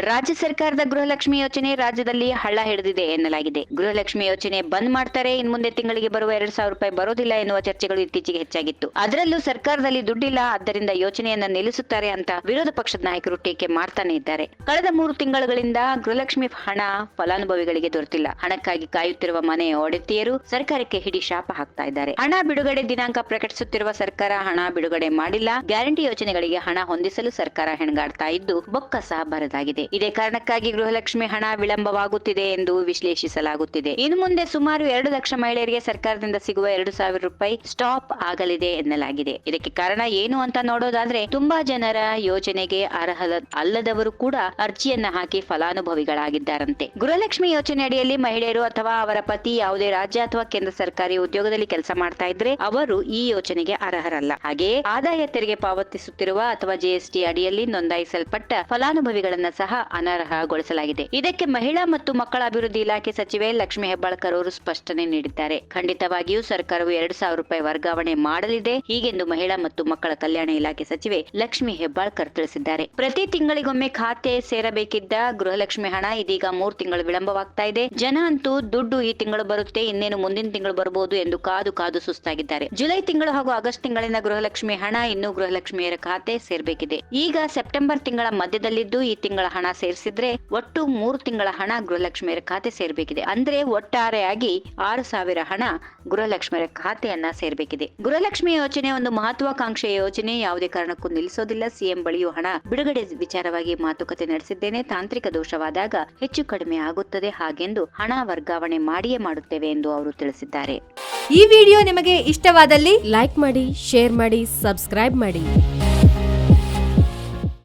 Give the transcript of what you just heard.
ರಾಜ್ಯ ಸರ್ಕಾರದ ಗೃಹಲಕ್ಷ್ಮಿ ಯೋಜನೆ ರಾಜ್ಯದಲ್ಲಿ ಹಳ್ಳ ಹಿಡಿದಿದೆ ಎನ್ನಲಾಗಿದೆ. ಗೃಹಲಕ್ಷ್ಮಿ ಯೋಜನೆ ಬಂದ್ ಮಾಡ್ತಾರೆ, ಇನ್ ಮುಂದೆ ತಿಂಗಳಿಗೆ ಬರುವ ಎರಡ್ ಸಾವಿರ ರೂಪಾಯಿ ಬರೋದಿಲ್ಲ ಎನ್ನುವ ಚರ್ಚೆಗಳು ಇತ್ತೀಚೆಗೆ ಹೆಚ್ಚಾಗಿತ್ತು. ಅದರಲ್ಲೂ ಸರ್ಕಾರದಲ್ಲಿ ದುಡ್ಡಿಲ್ಲ, ಆದ್ದರಿಂದ ಯೋಜನೆಯನ್ನ ನಿಲ್ಲಿಸುತ್ತಾರೆ ಅಂತ ವಿರೋಧ ಪಕ್ಷದ ನಾಯಕರು ಟೀಕೆ ಮಾಡ್ತಾನೆ ಇದ್ದಾರೆ. ಕಳೆದ ಮೂರು ತಿಂಗಳುಗಳಿಂದ ಗೃಹಲಕ್ಷ್ಮಿ ಹಣ ಫಲಾನುಭವಿಗಳಿಗೆ ದೊರೆತಿಲ್ಲ. ಹಣಕ್ಕಾಗಿ ಕಾಯುತ್ತಿರುವ ಮನೆ ಒಡೆತಿಯರು ಸರ್ಕಾರಕ್ಕೆ ಹಿಡಿ ಶಾಪ ಹಾಕ್ತಾ ಇದ್ದಾರೆ. ಹಣ ಬಿಡುಗಡೆ ದಿನಾಂಕ ಪ್ರಕಟಿಸುತ್ತಿರುವ ಸರ್ಕಾರ ಹಣ ಬಿಡುಗಡೆ ಮಾಡಿಲ್ಲ. ಗ್ಯಾರಂಟಿ ಯೋಜನೆಗಳಿಗೆ ಹಣ ಹೊಂದಿಸಲು ಸರ್ಕಾರ ಹೆಣಗಾಡ್ತಾ ಇದ್ದು, ಬೊಕ್ಕಸ ಬರದಾಗಿದೆ. ಇದೇ. ಕಾರಣಕ್ಕಾಗಿ ಗೃಹಲಕ್ಷ್ಮಿ ಹಣ ವಿಳಂಬವಾಗುತ್ತಿದೆ ಎಂದು ವಿಶ್ಲೇಷಿಸಲಾಗುತ್ತಿದೆ. ಇನ್ನು ಮುಂದೆ ಸುಮಾರು ಎರಡು ಲಕ್ಷ ಮಹಿಳೆಯರಿಗೆ ಸರ್ಕಾರದಿಂದ ಸಿಗುವ ಎರಡು ಸಾವಿರ ರೂಪಾಯಿ ಸ್ಟಾಪ್ ಆಗಲಿದೆ ಎನ್ನಲಾಗಿದೆ. ಇದಕ್ಕೆ ಕಾರಣ ಏನು ಅಂತ ನೋಡೋದಾದ್ರೆ, ತುಂಬಾ ಜನರ ಯೋಜನೆಗೆ ಅರ್ಹ ಅಲ್ಲದವರು ಕೂಡ ಅರ್ಜಿಯನ್ನ ಹಾಕಿ ಫಲಾನುಭವಿಗಳಾಗಿದ್ದಾರಂತೆ. ಗೃಹಲಕ್ಷ್ಮಿ ಯೋಜನೆ ಅಡಿಯಲ್ಲಿ ಮಹಿಳೆಯರು ಅಥವಾ ಅವರ ಪತಿ ಯಾವುದೇ ರಾಜ್ಯ ಅಥವಾ ಕೇಂದ್ರ ಸರ್ಕಾರಿ ಉದ್ಯೋಗದಲ್ಲಿ ಕೆಲಸ ಮಾಡ್ತಾ ಇದ್ರೆ ಅವರು ಈ ಯೋಜನೆಗೆ ಅರ್ಹರಲ್ಲ. ಹಾಗೆಯೇ ಆದಾಯ ತೆರಿಗೆ ಪಾವತಿಸುತ್ತಿರುವ ಅಥವಾ ಜಿಎಸ್ಟಿ ಅಡಿಯಲ್ಲಿ ನೋಂದಾಯಿಸಲ್ಪಟ್ಟ ಫಲಾನುಭವಿಗಳನ್ನ ಸಹ ಅನರ್ಹಗೊಳಿಸಲಾಗಿದೆ. ಇದಕ್ಕೆ ಮಹಿಳಾ ಮತ್ತು ಮಕ್ಕಳ ಅಭಿವೃದ್ಧಿ ಇಲಾಖೆ ಸಚಿವೆ ಲಕ್ಷ್ಮಿ ಹೆಬ್ಬಾಳ್ಕರ್ ಅವರು ಸ್ಪಷ್ಟನೆ ನೀಡಿದ್ದಾರೆ. ಖಂಡಿತವಾಗಿಯೂ ಸರ್ಕಾರವು ಎರಡು ಸಾವಿರ ರೂಪಾಯಿ ವರ್ಗಾವಣೆ ಮಾಡಲಿದೆ. ಹೀಗೆಂದು ಮಹಿಳಾ ಮತ್ತು ಮಕ್ಕಳ ಕಲ್ಯಾಣ ಇಲಾಖೆ ಸಚಿವೆ ಲಕ್ಷ್ಮಿ ಹೆಬ್ಬಾಳ್ಕರ್ ತಿಳಿಸಿದ್ದಾರೆ. ಪ್ರತಿ ತಿಂಗಳಿಗೊಮ್ಮೆ ಖಾತೆ ಸೇರಬೇಕಿದ್ದ ಗೃಹಲಕ್ಷ್ಮಿ ಹಣ ಇದೀಗ ಮೂರು ತಿಂಗಳು ವಿಳಂಬವಾಗ್ತಾ ಇದೆ. ಜನ ಅಂತೂ ದುಡ್ಡು ಈ ತಿಂಗಳು ಬರುತ್ತೆ, ಇನ್ನೇನು ಮುಂದಿನ ತಿಂಗಳು ಬರಬಹುದು ಎಂದು ಕಾದು ಕಾದು ಸುಸ್ತಾಗಿದ್ದಾರೆ. ಜುಲೈ ತಿಂಗಳು ಹಾಗೂ ಆಗಸ್ಟ್ ತಿಂಗಳಿನ ಗೃಹಲಕ್ಷ್ಮಿ ಹಣ ಇನ್ನೂ ಗೃಹಲಕ್ಷ್ಮಿಯರ ಖಾತೆ ಸೇರ್ಬೇಕಿದೆ. ಈಗ ಸೆಪ್ಟೆಂಬರ್ ತಿಂಗಳ ಮಧ್ಯದಲ್ಲಿದ್ದು ಈ ತಿಂಗಳ ಹಣ ಸೇರಿಸಿದ್ರೆ ಒಟ್ಟು ಮೂರು ತಿಂಗಳ ಹಣ ಗೃಹಲಕ್ಷ್ಮಿಯರ ಖಾತೆ ಸೇರ್ಬೇಕಿದೆ. ಅಂದ್ರೆ ಒಟ್ಟಾರೆಯಾಗಿ ಆರು ಸಾವಿರ ಹಣ ಗೃಹಲಕ್ಷ್ಮಿಯರ ಖಾತೆಯನ್ನ ಸೇರ್ಬೇಕಿದೆ. ಗೃಹಲಕ್ಷ್ಮಿ ಯೋಜನೆ ಒಂದು ಮಹತ್ವಾಕಾಂಕ್ಷೆಯ ಯೋಜನೆ. ಯಾವುದೇ ಕಾರಣಕ್ಕೂ ನಿಲ್ಲಿಸೋದಿಲ್ಲ. ಸಿಎಂ ಬಳಿಯೂ ಹಣ ಬಿಡುಗಡೆ ವಿಚಾರವಾಗಿ ಮಾತುಕತೆ ನಡೆಸಿದ್ದೇನೆ. ತಾಂತ್ರಿಕ ದೋಷವಾದಾಗ ಹೆಚ್ಚು ಕಡಿಮೆ ಆಗುತ್ತದೆ. ಹಾಗೆಂದು ಹಣ ವರ್ಗಾವಣೆ ಮಾಡಿಯೇ ಮಾಡುತ್ತೇವೆ ಎಂದು ಅವರು ತಿಳಿಸಿದ್ದಾರೆ. ಈ ವಿಡಿಯೋ ನಿಮಗೆ ಇಷ್ಟವಾದಲ್ಲಿ ಲೈಕ್ ಮಾಡಿ, ಶೇರ್ ಮಾಡಿ, ಸಬ್ಸ್ಕ್ರೈಬ್ ಮಾಡಿ.